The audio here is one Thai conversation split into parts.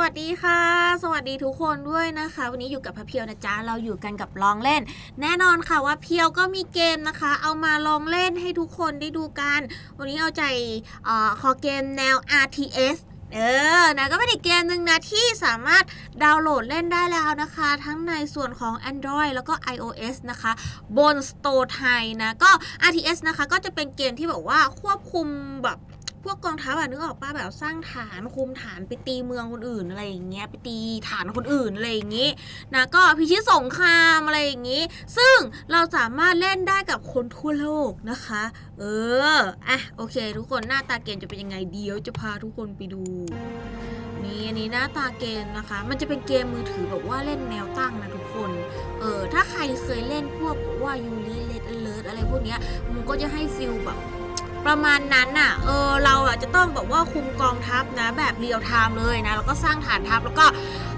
วัสดีค่ะ สวัสดีทุกคนด้วยนะคะ วันนี้อยู่กับพะเพียวนะจ๊ะเราอยู่กันกับลองเล่น แน่นอนค่ะว่าเพียวก็มีเกมนะคะ เอามาลองเล่นให้ทุกคนได้ดูกัน วันนี้เอาใจออคอเกมแนว RTS เออ นะก็เป็นอีกเกมหนึ่งนะที่สามารถดาวน์โหลดเล่นได้แล้วนะคะ ทั้งในส่วนของ Android แล้วก็ iOS นะคะ บน Store ไทยนะ ก็ RTS นะคะ ก็จะเป็นเกมที่แบบว่าควบคุมแบบ พวกกองทัพอะนึกออกป้าแบบสร้างฐานคุมฐานไปตีเมืองคนอื่นอะไรอย่างเงี้ยไปตีฐานคนอื่นอะไรอย่างงี้นะก็พิชิตสงครามอะไรอย่างงี้ ซึ่งเราสามารถเล่นได้กับคนทั่วโลกนะคะ เอออะโอเค ทุกคนหน้าตาเกมจะเป็นยังไงเดี๋ยวจะพาทุกคนไปดูนี่อันนี้หน้าตาเกมนะคะ มันจะเป็นเกมมือถือแบบว่าเล่นแนวตั้งนะทุกคน เออถ้าใครเคยเล่นพวกว่ายูริเลดเลิร์ดอะไรพวกเนี้ยมันก็จะให้ฟิลแบบ ประมาณนั้นน่ะ เออเราอะจะต้องแบบว่าคุมกองทัพนะ แบบเรียลไทม์เลยนะ แล้วก็สร้างฐานทัพแล้วก็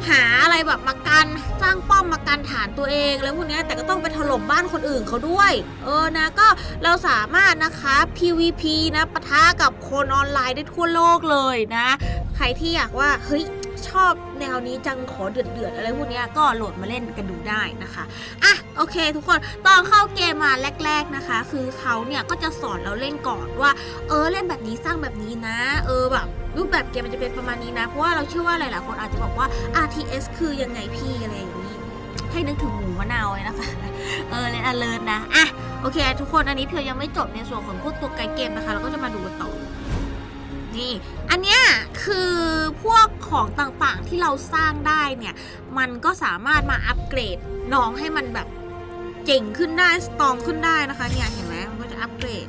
หาอะไรแบบมากันสร้างป้อมมากันฐานตัวเองแล้วพวกนี้แต่ก็ต้องไปถล่มบ้านคนอื่นเขาด้วย เออนะก็เราสามารถนะคะ PVP นะปะทะกับคนออนไลน์ได้ทั่วโลกเลยนะ ใครที่อยากว่าเฮ้ย ชอบแนวนี้จังขอเดือดเดือดๆอะไรพวกนี้ก็โหลดมาเล่นกันดูได้นะคะอะโอเค ทุกคนตอนเข้าเกมมาแรก ๆนะคะ คือเขาเนี่ยก็จะสอนเราเล่นก่อนว่า เออเล่นแบบนี้สร้างแบบนี้นะ เออแบบรูปแบบเกมมันจะเป็นประมาณนี้นะ เพราะว่าเราเชื่อว่าหลายๆคนอาจจะบอกว่า RTS คือยังไงพี่อะไรอย่างนี้ ให้นึกถึงหมูมะนาวเลยนะคะเออเล่นอเลิร์นะอะโอเค ทุกคนอันนี้เธอยังไม่จบในส่วนของพวกตัวไกด์เกมนะคะ เราก็จะมาดูกันต่อ นี่ อันเนี้ยคือพวกของต่างๆที่เราสร้างได้เนี่ย มันก็สามารถมาอัปเกรดน้องให้มันแบบเจ๋งขึ้นได้ สตองขึ้นได้นะคะ เนี่ยเห็นไหมมันก็จะอัปเกรด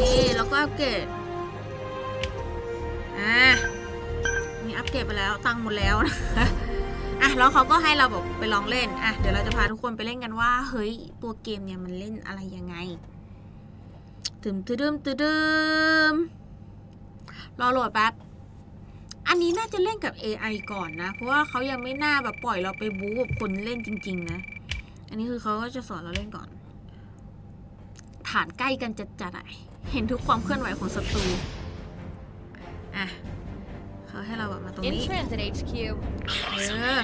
นี่แล้วก็อัปเกรด อ่า นี่อัปเกรดไปแล้ว ตังหมดแล้วนะคะอะแล้วเขาก็ให้เราแบบไปลองเล่น อะ เดี๋ยวเราจะพาทุกคนไปเล่นกันว่า เฮ้ย ตัวเกมเนี่ยมันเล่นอะไรยังไง ตึมตึมตึมตึมรอโหลดแป๊บ อันนี้น่าจะเล่นกับ AI ก่อนนะ เพราะว่าเขายังไม่น่าแบบปล่อยเราไปบู๊กับคนเล่นจริง ๆ นะ อันนี้คือเขาก็จะสอนเราเล่นก่อน ฐานใกล้กันจัดๆอะเห็นทุกความเคลื่อนไหวของศัตรู อะเขาให้เราแบบมาตรง In นี้ transit HQ. เออ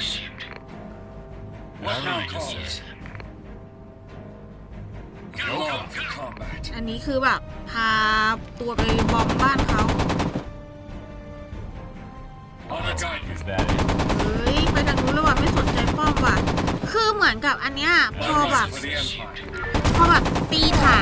What now อันนี้คือแบบ พาตัวไปบอมบ้านเขา On a guide Is that it? เฮ้ย ไปทางนู้นแล้วว่ะไม่สนใจป้อมว่ะ คือเหมือนกับอันเนี้ยพอแบบ for the Empire. พอแบบตีฐาน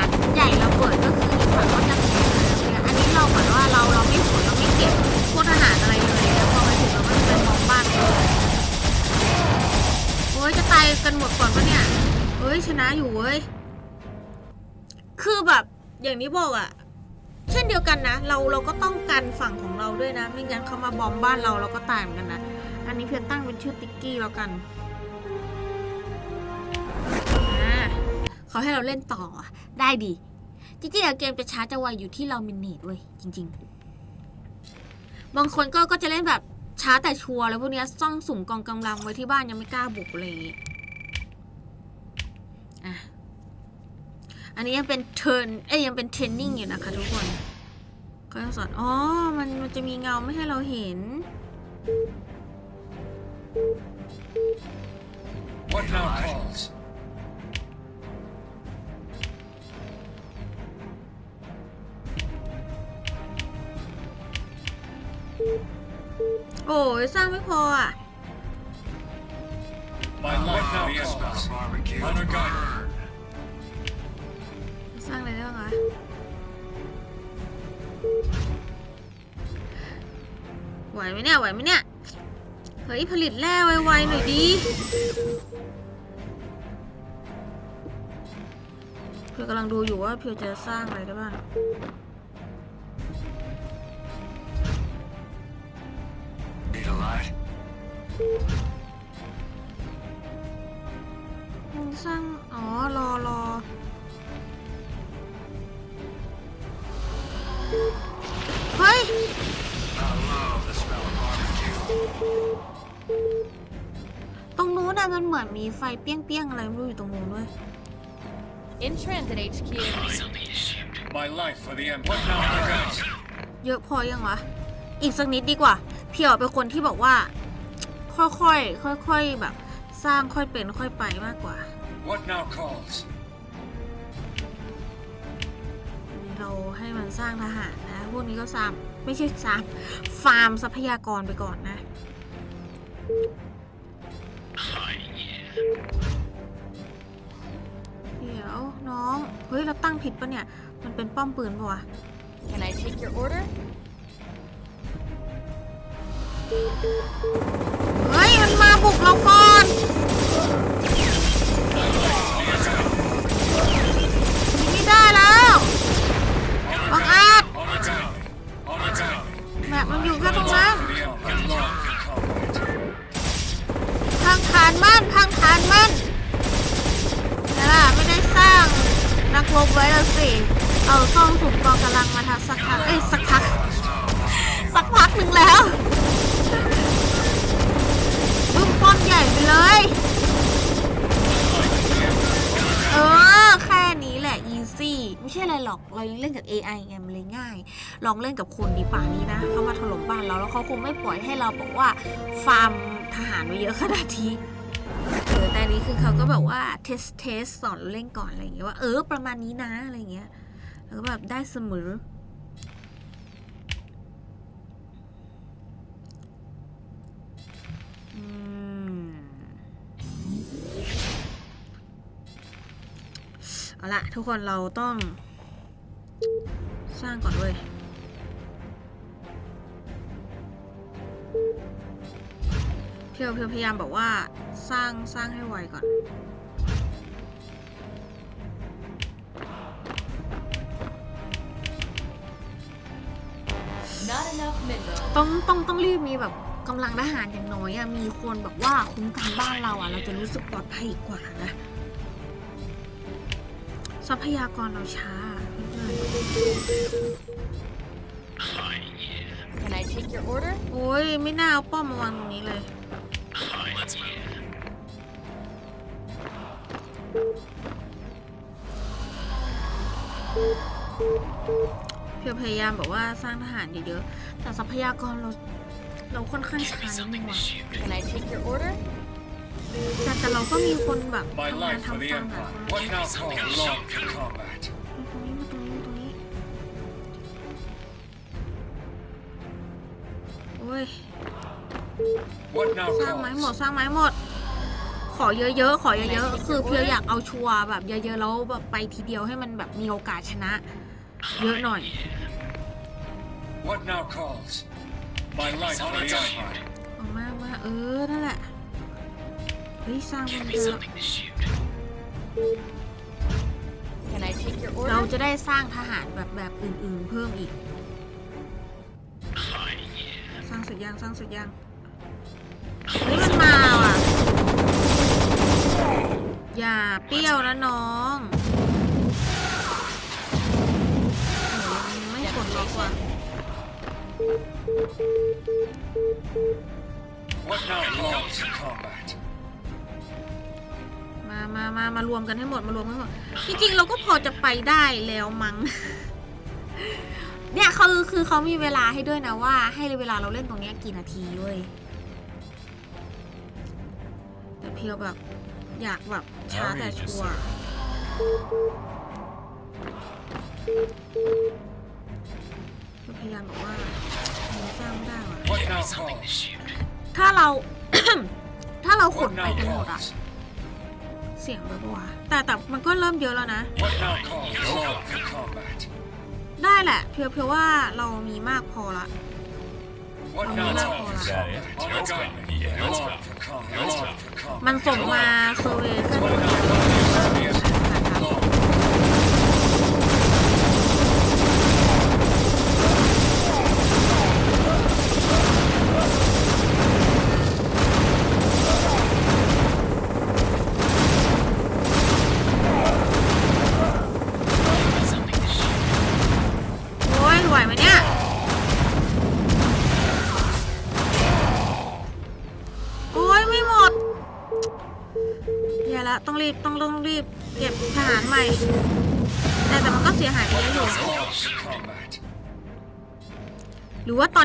อย่างนี้บอกอะเช่นเดียวกันนะ เราเราก็ต้องกันฝั่งของเราด้วยนะ ไม่งั้นเขามาบอมบ้านเราเราก็ตายเหมือนกันนะ อันนี้เพียงตั้งเป็นชื่อติ๊กกี้แล้วกันเขาให้เราเล่นต่อได้ดี จริงๆอะเกมจะช้าจะไวอยู่ที่เรามินเนตเว้ยจริง ๆ บางคนก็ก็จะเล่นแบบช้าแต่ชัวร์แล้วพวกเนี้ยซ่องสุ่มกองกำลังไว้ที่บ้านยังไม่กล้าบุกอะไรอย่างงี้อะ อันนี้ยังเป็นเทิร์นเอ้ยยังเป็นเทรนนิ่งอยู่นะคะ ทุกคนเขาจะสอนอ๋อมันมันจะมีเงาไม่ให้เราเห็น What now calls? โอ้ยสร้างไม่พออะ My life now calls. On a guide. สร้างอะไรได้บ้างคะไหวไหมเนี่ย ไหวไหมเนี่ย เฮ้ย ผลิตแร่ไวๆหน่อยดิเพียวกำลังดูอยู่ว่าเพียวจะสร้างอะไรได้บ้าง Need a light? มันสร้าง อ๋อ รอรอ ตรงนู้นน่ะมันเหมือนมีไฟเปี้ยงๆอะไรไม่รู้อยู่ตรงนู้นด้วย In transit HQ. My life for the Empire. What now calls? เยอะพอยังวะ อีกสักนิดดีกว่า เพียวเป็นคนที่บอกว่า ค่อยๆ ค่อยๆ แบบ สร้างค่อยเป็นค่อยไปมากกว่า What now calls? อันนี้เราให้มันสร้างทหารนะ พวกนี้ก็สร้างไม่ใช่สร้างฟาร์มทรัพยากรไปก่อนนะ เดี๋ยวน้อง เฮ้ย เราตั้งผิดปะเนี่ย มันเป็นป้อมปืนปะวะ Can I take your order? เฮ้ย มันมาบุกเราก่อน ไม่ใช่อะไรหรอกเรายังเล่นกับ AI ไงมันเลยง่าย ลองเล่นกับคนดีป่านี้นะเขามาถล่มบ้านเราแล้วเขาคงไม่ปล่อยให้เราบอกว่าฟาร์มทหารไว้เยอะขนาดนี้เออแต่อันนี้คือเขาก็แบบว่าเทสเทสสอนเล่นก่อนอะไรอย่างเงี้ยว่าเออประมาณนี้นะอะไรเงี้ยแล้วก็แบบได้เสมออืม เอาละทุกคนเราต้อง สร้างก่อนเว้ยเพียวเพียวพยายามบอกว่าสร้างสร้างให้ไวก่อน Not enough minerals. ต้องต้องต้องรีบมีแบบกำลังทหารอย่างน้อยอะมีคนแบบว่าคุ้มกันบ้านเราอะเราจะรู้สึกปลอดภัยกว่านะ ทรัพยากรเราช้าเพื่อน Can I take your order? ๆโอ้ยไม่น่าเอาป้อมมาวางตรงนี้เลย เพียวพยายามแบบว่าสร้างทหารเยอะๆแต่ทรัพยากรเรา เราค่อนข้างช้านิดนึงว่ะ Can I take your order? แต่แต่เราก็มีคนแบบ My ทำงาน life for ทำ the ฟาร์มหลาย Empire. คน What now calls? Long for combat. ตรงนี้มาตรงนี้มาตรงนี้ โอ้ย What now สร้างไม้หมด calls? สร้างไม้หมด ขอเยอะๆ ขอเยอะๆ คือเพียวอยากเอาชัวร์แบบเยอะๆ แล้วแบบไปทีเดียวให้มันแบบมีโอกาสชนะ เยอะหน่อย What now calls? My life for the Empire. เอามากมาเออ นั่นแหละเฮ้ยสร้างมันเยอะ Can I take your เรา order? จะได้สร้างทหารแบบแบบอื่นๆ เพิ่มอีก สร้างเสร็จยังสร้างเสร็จยังเฮ้ยมันมาว่ะ อย่าเปรี้ยวนะน้องโอ้ยไม่กดล็อกว่ะ What now calls for combat? มามามามารวมกันให้หมดมารวมกันให้หมดจริงๆเราก็พอจะไปได้แล้วมั้ง เนี่ยคือคือเขามีเวลาให้ด้วยนะว่า ให้เวลาเราเล่นตรงเนี้ยกี่นาทีเว้ยแต่เพียวแบบอยากแบบช้าแต่ชัวร์ก็พยายามบอกว่ามันสร้างไม่ได้ว่ะ What now calls? ถ้าเรา ถ้าเราขน What ไป now กันหมดอะ calls? เสียงไปปะวะแต่แต่มันก็เริ่มเยอะแล้วนะ What now calls? Long for combat. ได้แหละ เพียวเพียวว่าเรามีมากพอละ What Oh, now no. calls? Is that it? On a gun. Yeah. Long for combat. Long for combat. มันส่งมาเซอร์เวย์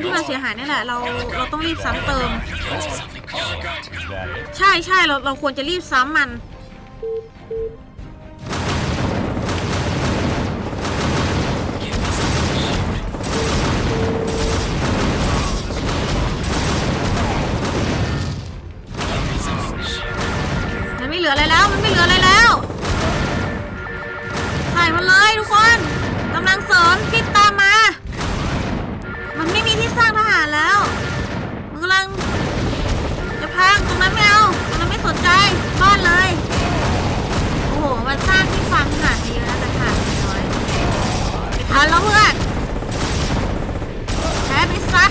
รือว่าตอนที่มันเสียหายนี่แหละเราเราต้องรีบซ้ำเติม All I got. Is that it? ใช่ใช่เราเราควรจะรีบซ้ำมันมัน พังตรงนั้นไม่เอาตรงนั้นไม่สนใจบ้านเลย โอ้โห มันสร้างที่ฟังขนาดนี้แล้วแต่ขาดน้อยไม่ทันแล้วเพื่อนแพ้ไปซะ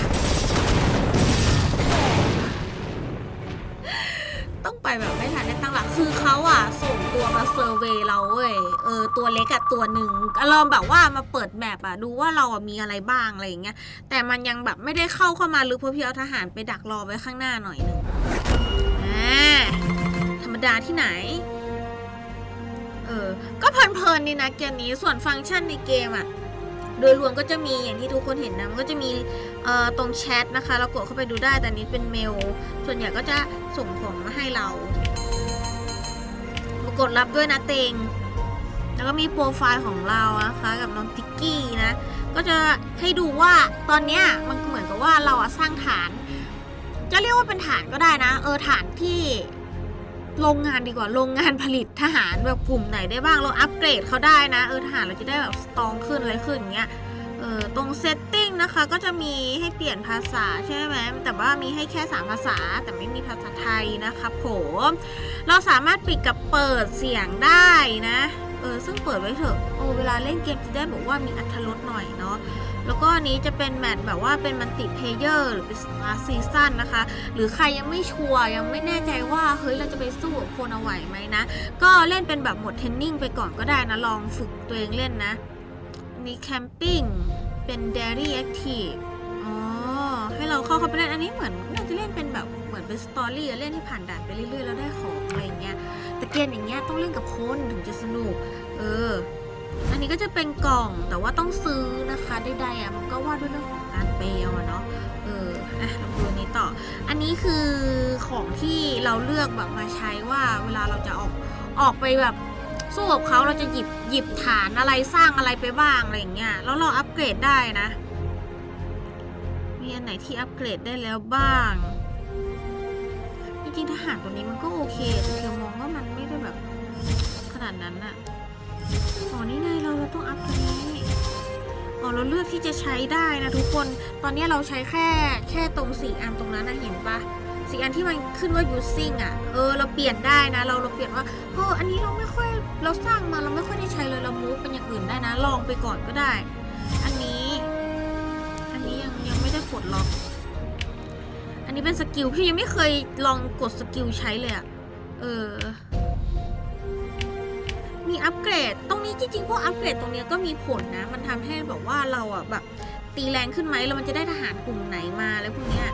ต้องไปแบบไม่ทันได้ตั้งหลัก คือเขาอะ ส่งตัวมาเซอร์เวย์เราเว้ย เออ ตัวเล็กอะตัวหนึ่งอารมณ์แบบว่ามาเปิดแมปอะดูว่าเราอะมีอะไรบ้างอะไรอย่างเงี้ย แต่มันยังแบบไม่ได้เข้าเข้ามาลึกเพราะพี่เอาทหารไปดักรอไว้ข้างหน้าหน่อยหนึ่ง รมดาที่ไหน เออ ก็เพลินๆดีนะเกมนี้ ส่วนฟังก์ชันในเกมอะโดยรวมก็จะมีอย่างที่ทุกคนเห็นนะ มันก็จะมีเอ่อตรงแชทนะคะ เรากดเข้าไปดูได้ แต่นี้เป็นเมล ส่วนใหญ่ก็จะส่งของมาให้เรามากดรับด้วยนะเตง แล้วก็มีโปรไฟล์ของเรานะคะ กับน้องติ๊กกี้นะ ก็จะให้ดูว่าตอนเนี้ยมันเหมือนกับว่าเราอะสร้างฐาน จะเรียกว่าเป็นฐานก็ได้นะ เออฐานที่ โรงงานดีกว่าโรงงานผลิตทหารแบบกลุ่มไหนได้บ้างเราอัปเกรดเขาได้นะเออทหารเราจะได้แบบสตองขึ้นอะไรขึ้นอย่างเงี้ยเออตรงเซตติ้งนะคะก็จะมีให้เปลี่ยนภาษาใช่ไหมแต่ว่ามีให้แค่ 3 ภาษา แต่ไม่มีภาษาไทยนะคะผม เราสามารถปิดกับเปิดเสียงได้นะ เออซึ่งเปิดไว้เถอะโอ้เวลาเล่นเกมจะได้บอกว่ามีอัธรสหน่อยเนาะแล้วก็อันนี้จะเป็นแมตช์แบบว่าเป็นมันติเพเยอร์หรือเป็นสตาร์ซีซั่นนะคะ หรือใครยังไม่ชัวร์ยังไม่แน่ใจว่า เฮ้ย เราจะไปสู้กับคนเอาไหวไหมนะ ก็เล่นเป็นแบบโหมดเทนนิ่งไปก่อนก็ได้นะ ลองฝึกตัวเองเล่นนะมีแคมปิ้งเป็น Dairy Active อ๋อ ให้เราเข้าเข้าไปเล่นอันนี้เหมือน น่าจะเล่นเป็นแบบเหมือนเป็นสตอรี่เล่นให้ผ่านด่านไปเรื่อยๆแล้วได้ของอะไรเงี้ยแต่เกมอย่างเงี้ยต้องเล่นกับคนถึงจะสนุก เออ อันนี้ก็จะเป็นกล่องแต่ว่าต้องซื้อนะคะใดๆอะมันก็ว่าด้วยเรื่องของการเปย์เอาอะเนาะเอออะเราดูนนี้ต่อ อันนี้คือของที่เราเลือกแบบมาใช้ว่าเวลาเราจะออกออกไปแบบสู้กับเขาเราจะหยิบหยิบฐานอะไรสร้างอะไรไปบ้างอะไรอย่างเงี้ยแล้วเราอัปเกรดได้นะ มีอันไหนที่อัปเกรดได้แล้วบ้าง จริงๆทหารตัวนี้มันก็โอเคแต่เธอมองว่ามันไม่ได้แบบขนาดนั้นอะอ๋อนี่ไงเราเราต้องอัพตัวนี้อ๋อเราเลือกที่จะใช้ได้นะทุกคน ตอนนี้เราใช้แค่แค่ตรงสี่อันตรงนั้นนะเห็นปะสี่อันที่มันขึ้นว่า using อะ เออ เราเปลี่ยนได้นะ เราเราเปลี่ยนว่า เออ อันนี้เราไม่ค่อย เราสร้างมาเราไม่ค่อยได้ใช้เลย เรามูฟเป็นอย่างอื่นได้นะ ลองไปก่อนก็ได้ ล็อก อันนี้เป็นสกิล พี่ยังไม่เคยลองกดสกิลใช้เลยอะเออ มีอัปเกรด ตรงนี้จริงๆ พวกอัปเกรดตรงเนี้ยก็มีผลนะ มันทำให้แบบว่าเราอะแบบ ตีแรงขึ้นไหมแล้วมันจะได้ทหารกลุ่มไหนมาอะไรพวกเนี้ย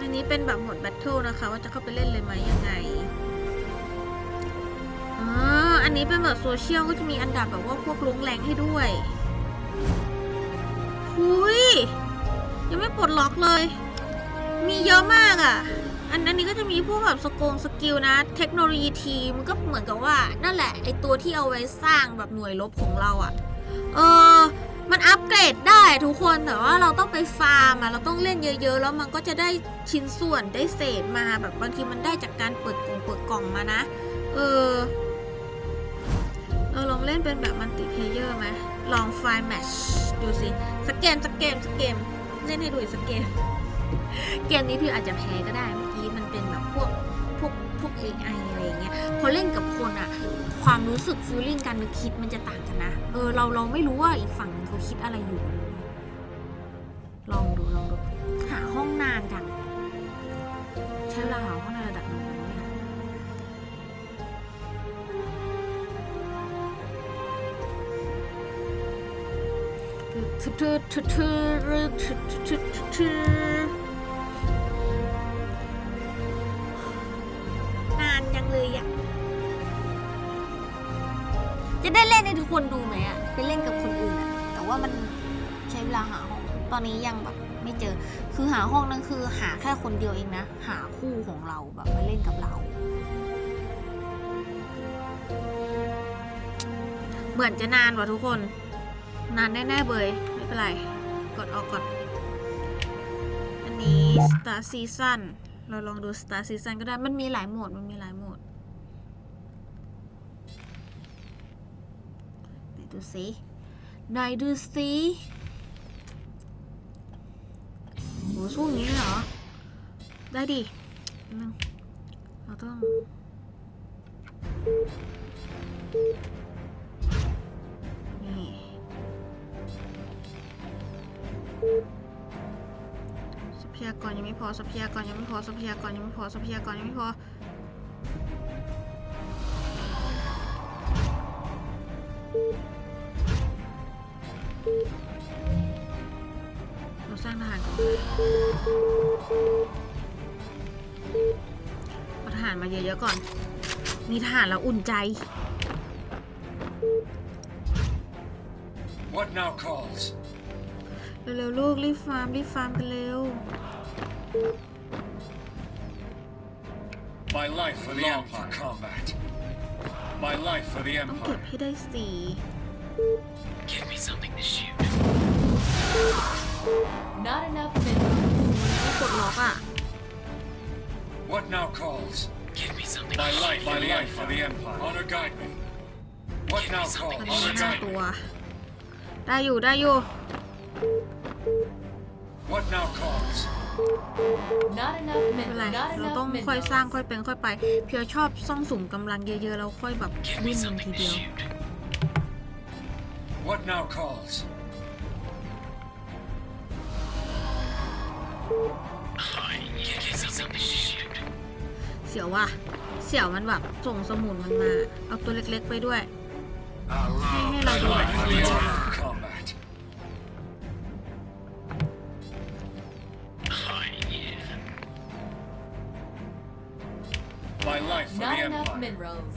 อันนี้เป็นแบบหมดแบทเทิลนะคะ ว่าจะเข้าไปเล่นเลยไหมยังไงอ๋ออันนี้เป็นแบบโซเชียลก็จะมีอันดับแบบว่าพวกลงแรงให้ด้วย หุย ยังไม่ปลดล็อกเลย มีเยอะมากอะ่ะ อันอันนี้ก็จะมีพวกแบบสกงสกิลนะ เทคโนโลยีทีมันก็เหมือนกับว่า นั่นแหละไอตัวที่เอาไว้สร้างแบบหน่วยลบของเราอะ่ะ เออ มันอัปเกรดได้ทุกคน แต่ว่าเราต้องไปฟาร์มอะเราต้องเล่นเยอะ ๆ แล้วมันก็จะได้ชิ้นส่วนได้เศษมาแบบบางทีมันได้จากการเปิดกล่องเปิดกล่องมานะ เออเราลองเล่นเป็นแบบมัลติเพเยอร์ไหมลองไฟล์แมชดูสิสักเกมสักเกมสักเกม เล่นให้ดูอีกสักเกม เกมนี้พี่อาจจะแพ้ก็ได้เมื่อกี้มันเป็นแบบพวกพวกพวก AI อะไรอย่างเงี้ยพอเล่นกับคนอะความรู้สึกฟีลลิ่งการนึกคิดมันจะต่างกันนะ เออเราเราไม่รู้ว่าอีกฝั่งนึงเขาคิดอะไรอยู่ ลองดูลองดู หาห้องนานจังใช้เวลาหาห้องนระดับหนึ่ง นานยังเลยอะ จะได้เล่นให้ทุกคนดูไหมอะ ไปเล่นกับคนอื่นอะ แต่ว่ามันใช้เวลาหาห้อง ตอนนี้ยังแบบไม่เจอ คือหาห้องนั้นคือหาแค่คนเดียวเองนะ หาคู่ของเราแบบมาเล่นกับเรา เหมือนจะนานว่ะทุกคน นานแน่ ๆ เบย ไม่เป็นไร กดออกก่อน อันนี้ Star Season เราลองดู Star Season ก็ได้ มันมีหลายโหมด มันมีหลายโหมดไหนดูสิไหนดูสิโหสู้อย่างนี้เลยเหรอ ได้ดินึงเราต้องนี่ ทรัพยากรยังไม่พอทรัพยากรยังไม่พอทรัพยากรยังไม่พอทรัพยากรยังไม่พอเราสร้างทหารก่อนเอาทหารมาเยอะๆก่อนมีทหารแล้วอุ่นใจ What now calls? เร็วๆลูก รีบฟาร์ม รีบฟาร์มกันเร็ว My life for the Empire. combat. My life for the ต้องเก็บ Empire. ให้ได้สี่ Give me something to shoot. Not enough minerals. ต้องกดล็อกอ่ะ What now calls? Give me something. My life, my life for the Empire. Honor guide me. What now ตอน calls? นี้ Honor ห้า guide ตัว me. ได้อยู่ได้อยู่ What now calls? Not enough ไม่เป็นไร minerals. Not เราต้อง enough ค่อยสร้าง minerals. ค่อยเป็นค่อยไป เพียวชอบซ่องสุ่มกำลังเยอะๆแล้วค่อยแบบวิ่งมันทีเดียว What now calls? Give me something to shoot. เสียวว่ะ เสียวมันแบบส่งสมุนมันมา เอาตัวเล็กๆไปด้วย ให้ให้เรา My ดูแบบ minerals.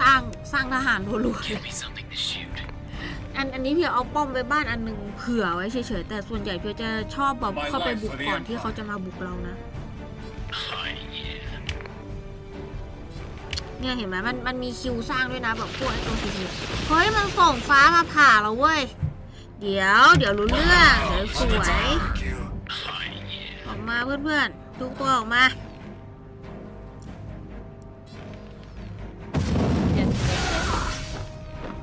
สร้างสร้างทหารรัวๆเลย Give me something to shoot. อันอันนี้เพียวเอาป้อมไว้บ้านอันหนึ่งเผื่อไว้เฉยๆ แต่ส่วนใหญ่เพียวจะชอบแบบเข้าไปบุกก่อนที่เขาจะมาบุกเรานะเนี่ยเห็นไหมมันมันมีคิวสร้างด้วยนะแบบพวกไอ้ตัวสีเหลืองเฮ้ยมันส่งฟ้ามาผ่าเราเว้ย เดี๋ยวเดี๋ยวรู้เรื่องเดี๋ยวสวยออกมาเพื่อนๆทุกตัวออกมา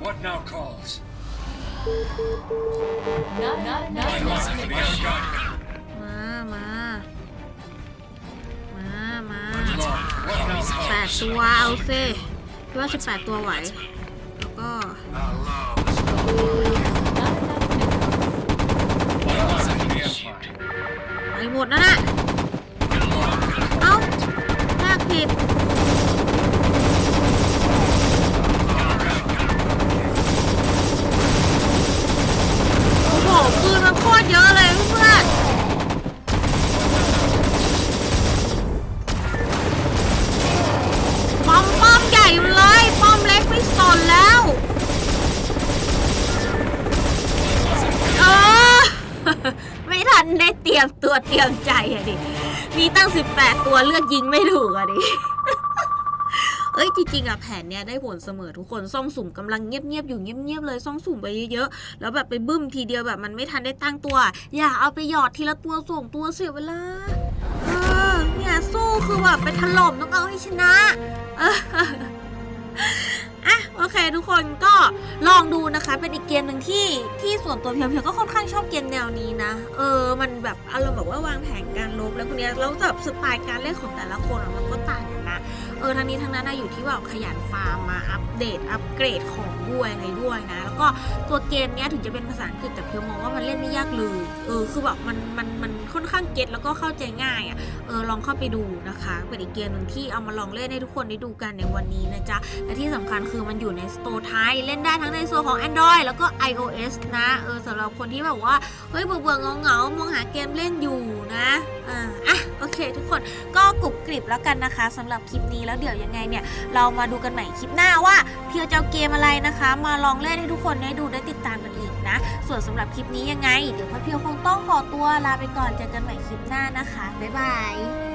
What now calls? Not not My enough life for the minerals. Empire. มา มา มา มา What now แป calls? ดตัวเอาซิพี่ว่าสิบแปดตัวไหว แล้วก็ Not enough minerals. My life for the Empire. ไปหมดนั่นน่ะเอ้าลากผิด ยมตัวเตรียมใจอะดิ มีตั้ง 18 ตัวเลือกยิงไม่ถูกอะดิ เอ้ยจริงๆอะแผนเนี้ยได้ผลเสมอทุกคนซ่องสุ่มกำลังเงียบๆอยู่เงียบๆเลยซ่องสุ่มไปเยอะๆแล้วแบบไปบึ้มทีเดียวแบบมันไม่ทันได้ตั้งตัว อย่าเอาไปหยอดทีละตัวส่งตัวเสียเวลาเออเนี่ยสู้คือแบบไปถล่มต้องเอาให้ชนะเอออะ โอเค ทุกคนก็ลองดูนะคะ เป็นอีกเกมหนึ่งที่ที่ส่วนตัวเพียวเพียวก็ค่อนข้างชอบเกมแนวนี้นะ เออ มันแบบอารมณ์แบบว่าวางแผนการลบแล้วคนเนี้ยแล้วแบบสไตล์การเล่นของแต่ละคนมันก็ต่างกันนะ เออทั้งนี้ทั้งนั้นนะอยู่ที่ว่าขยันฟาร์มมาอัปเดตอัปเกรดของ ด้วยอะไรด้วยนะ แล้วก็ตัวเกมเนี้ยถึงจะเป็นภาษาอังกฤษแต่เพียวมองว่ามันเล่นไม่ยากเลยเออคือแบบมันมันมันค่อนข้างเก็ตแล้วก็เข้าใจง่ายอะ่ะเออลองเข้าไปดูนะคะ เป็นอีกเกมหนึ่งที่เอามาลองเล่นให้ทุกคนได้ดูกันในวันนี้นะจ๊ะและที่สำคัญคือมันอยู่ในสโตร์ไทยเล่นได้ทั้งในส่วนของ Android แล้วก็ iOS นะเออสำหรับคนที่แบบว่าเฮ้ยเบื่อเบื่อๆเงามองหาเกมเล่นอยู่นะอ่าอะโอเค ทุกคนก็กรุบกริบแล้วกันนะคะสำหรับคลิปนี้แล้วเดี๋ยวยังไงเนี่ยเรามาดูกันใหม่คลิปหน้าว่าเพียวจะเอาเกมอะไรนะคะมาลองเล่นให้ทุกคนได้ดูได้ติดตามกันอีกนะ ส่วนสำหรับคลิปนี้ยังไง เดี๋ยวพ่อเพียวคงต้องขอตัวลาไปก่อนเจอกันใหม่คลิปหน้านะคะ บ๊ายบาย